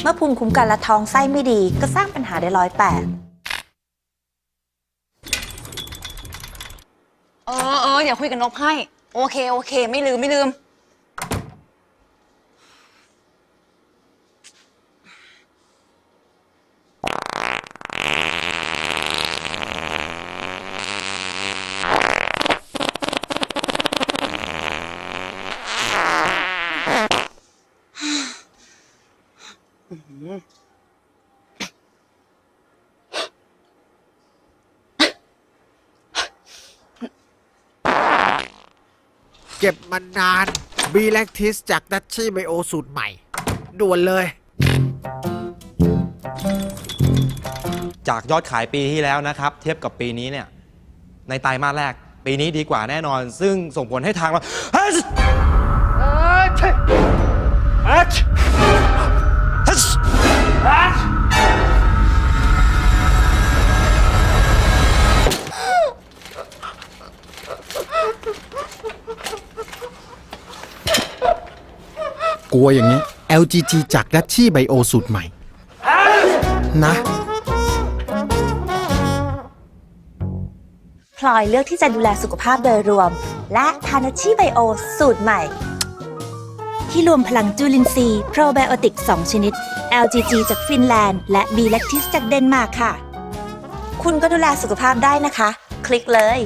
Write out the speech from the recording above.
เมื่อภูมิคุ้มกันและท้องไส้ไม่ดี ก็สร้างปัญหาได้ร้อยแปดเออเออเดี๋ยวคุยกับนกให้ โอเค โอเค ไม่ลืม ไม่ลืม เก็บมันาน บีแลคทิสจากดัชชี่ไบโอสูตรใหม่ ด่วนเลย จากยอดขายปีที่แล้วนะครับ เทียบกับปีนี้เนี่ย ในไตรมาสแรก ปีนี้ดีกว่าแน่นอน ซึ่งส่งผลให้ทางเรา เฮ้ย เกลัวอย่างนี้ LGG จากดัชชี่ไบโอสูตรใหม่ นะ พลอยเลือกที่จะดูแลสุขภาพโดยรวม และทานาชิไบโอสูตรใหม่ ที่รวมพลังจุลินทรีย์โปรไบโอติก 2 ชนิด LGG จากฟินแลนด์ และ B lactis จากเดนมาร์กค่ะ คุณก็ดูแลสุขภาพได้นะคะ คลิกเลย